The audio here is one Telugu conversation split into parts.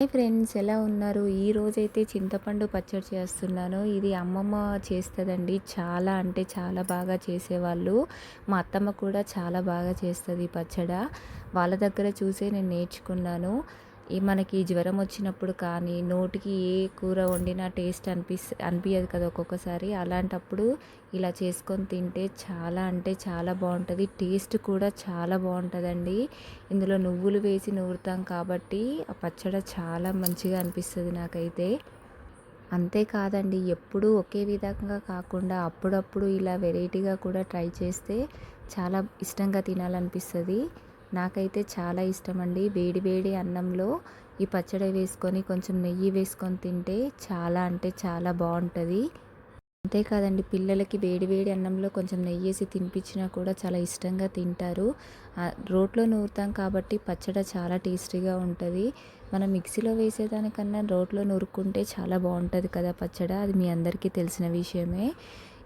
హాయ్ ఫ్రెండ్స్ ఎలా ఉన్నారు? ఈ రోజైతే చింతపండు పచ్చడి చేస్తున్నాను. ఇది అమ్మమ్మ చేస్తుందండి. చాలా అంటే చాలా బాగా చేసేవాళ్ళు. మా అత్తమ్మ కూడా చాలా బాగా చేస్తుంది పచ్చడ. వాళ్ళ దగ్గర చూసే నేను నేర్చుకున్నాను. ఈ మనకి జ్వరం వచ్చినప్పుడు కానీ నోటికి ఏ కూర వండినా టేస్ట్ అనిపిస్ అనిపించదు కదా ఒక్కొక్కసారి. అలాంటప్పుడు ఇలా చేసుకొని తింటే చాలా అంటే చాలా బాగుంటుంది. టేస్ట్ కూడా చాలా బాగుంటుందండి. ఇందులో నువ్వులు వేసి నూరుతాం కాబట్టి ఆ పచ్చడి చాలా మంచిగా అనిపిస్తుంది నాకైతే. అంతేకాదండి ఎప్పుడూ ఒకే విధంగా కాకుండా అప్పుడప్పుడు ఇలా వెరైటీగా కూడా ట్రై చేస్తే చాలా ఇష్టంగా తినాలనిపిస్తుంది. నాకైతే చాలా ఇష్టం అండి వేడి వేడి అన్నంలో ఈ పచ్చడి వేసుకొని కొంచెం నెయ్యి వేసుకొని తింటే చాలా అంటే చాలా బాగుంటుంది. అంతేకాదండి పిల్లలకి వేడి వేడి అన్నంలో కొంచెం నెయ్యి వేసి తినిపించినా కూడా చాలా ఇష్టంగా తింటారు. రోట్లో నూరుతాం కాబట్టి పచ్చడి చాలా టేస్టీగా ఉంటుంది. మనం మిక్సీలో వేసేదానికన్నా రోట్లో నూరుకుంటే చాలా బాగుంటుంది కదా పచ్చడి. అది మీ అందరికీ తెలిసిన విషయమే.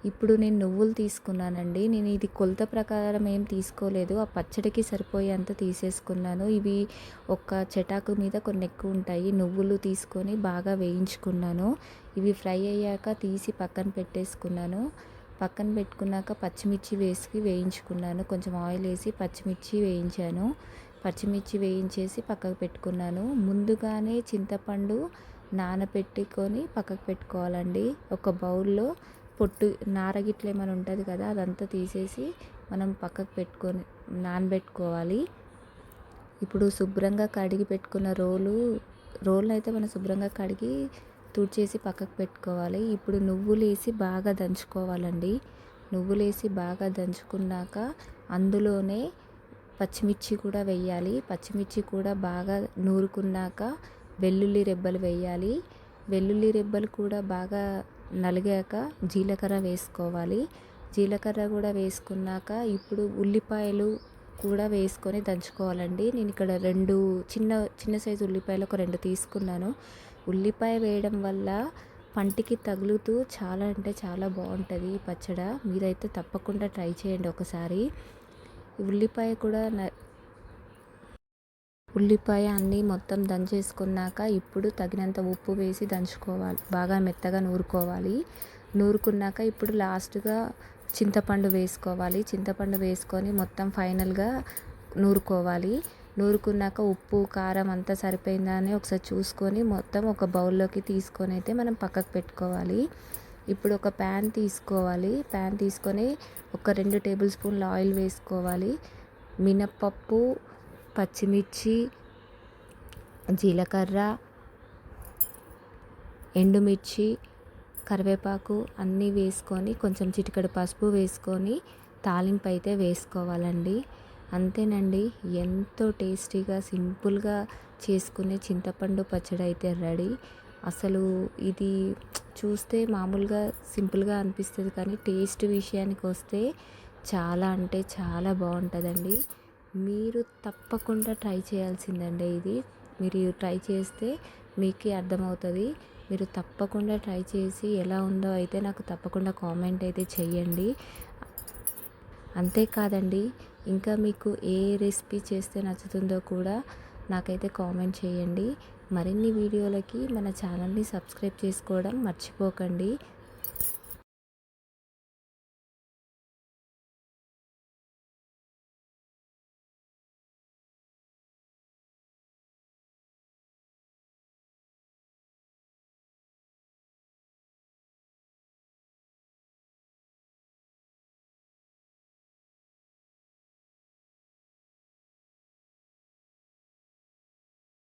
ఇప్పుడు నేను నువ్వులు తీసుకున్నానండి. నేను ఇది కొలత ప్రకారం ఏం తీసుకోలేదు. ఆ పచ్చడికి సరిపోయేంత తీసేసుకున్నాను. ఇవి ఒక చెటాకు మీద కొన్ని ఎక్కువ ఉంటాయి. నువ్వులు తీసుకొని బాగా వేయించుకున్నాను. ఇవి ఫ్రై అయ్యాక తీసి పక్కన పెట్టేసుకున్నాను. పక్కన పెట్టుకున్నాక పచ్చిమిర్చి వేసి వేయించుకున్నాను. కొంచెం ఆయిల్ వేసి పచ్చిమిర్చి వేయించాను. పచ్చిమిర్చి వేయించేసి పక్కకు పెట్టుకున్నాను. ముందుగానే చింతపండు నానబెట్టుకొని పక్కకు పెట్టుకోవాలండి. ఒక బౌల్లో పొట్టు నారగిట్ల ఏమైనా ఉంటుంది కదా అదంతా తీసేసి మనం పక్కకు పెట్టుకొని నానబెట్టుకోవాలి. ఇప్పుడు శుభ్రంగా కడిగి పెట్టుకున్న రోలు రోలు అయితే మనం శుభ్రంగా కడిగి తుడిచేసి పక్కకు పెట్టుకోవాలి. ఇప్పుడు నువ్వులు వేసి బాగా దంచుకోవాలండి. నువ్వులు వేసి బాగా దంచుకున్నాక అందులోనే పచ్చిమిర్చి కూడా వేయాలి. పచ్చిమిర్చి కూడా బాగా నూరుకున్నాక వెల్లుల్లి రెబ్బలు వేయాలి. వెల్లుల్లి రెబ్బలు కూడా బాగా నలిగాక జీలకర్ర వేసుకోవాలి. జీలకర్ర కూడా వేసుకున్నాక ఇప్పుడు ఉల్లిపాయలు కూడా వేసుకొని దంచుకోవాలండి. నేను ఇక్కడ రెండు చిన్న చిన్న సైజు ఉల్లిపాయలు ఒక రెండు తీసుకున్నాను. ఉల్లిపాయ వేయడం వల్ల పంటికి తగులుతూ చాలా అంటే చాలా బాగుంటుంది ఈ పచ్చడ. మీరైతే తప్పకుండా ట్రై చేయండి ఒకసారి. ఉల్లిపాయ కూడా ఉల్లిపాయ అన్నీ మొత్తం దంచేసుకున్నాక ఇప్పుడు తగినంత ఉప్పు వేసి దంచుకోవాలి. బాగా మెత్తగా నూరుకోవాలి. నూరుకున్నాక ఇప్పుడు లాస్ట్గా చింతపండు వేసుకోవాలి. చింతపండు వేసుకొని మొత్తం ఫైనల్గా నూరుకోవాలి. నూరుకున్నాక ఉప్పు కారం అంతా సరిపోయిందా అని ఒకసారి చూసుకొని మొత్తం ఒక బౌల్లోకి తీసుకొని అయితే మనం పక్కకు పెట్టుకోవాలి. ఇప్పుడు ఒక ప్యాన్ తీసుకోవాలి. ప్యాన్ తీసుకొని ఒక రెండు టేబుల్ స్పూన్ల ఆయిల్ వేసుకోవాలి. మినప్పప్పు పచ్చిమిర్చి జీలకర్ర ఎండుమిర్చి కరివేపాకు అన్నీ వేసుకొని కొంచెం చిటికెడు పసుపు వేసుకొని తాలింపు అయితే వేసుకోవాలండి. అంతేనండి ఎంతో టేస్టీగా సింపుల్గా చేసుకునే చింతపండు పచ్చడి అయితే రెడీ. అసలు ఇది చూస్తే మామూలుగా సింపుల్గా అనిపిస్తుంది కానీ టేస్ట్ విషయానికి వస్తే చాలా అంటే చాలా బాగుంటుందండి. మీరు తప్పకుండా ట్రై చేయాల్సిందండి ఇది. మీరు ట్రై చేస్తే మీకే అర్థమవుతుంది. మీరు తప్పకుండా ట్రై చేసి ఎలా ఉందో అయితే నాకు తప్పకుండా కామెంట్ అయితే చెయ్యండి. అంతేకాదండి ఇంకా మీకు ఏ రెసిపీ చేస్తే నచ్చుతుందో కూడా నాకైతే కామెంట్ చేయండి మరిన్ని వీడియోలకి మన ఛానల్ని సబ్స్క్రైబ్ చేసుకోవడం మర్చిపోకండి.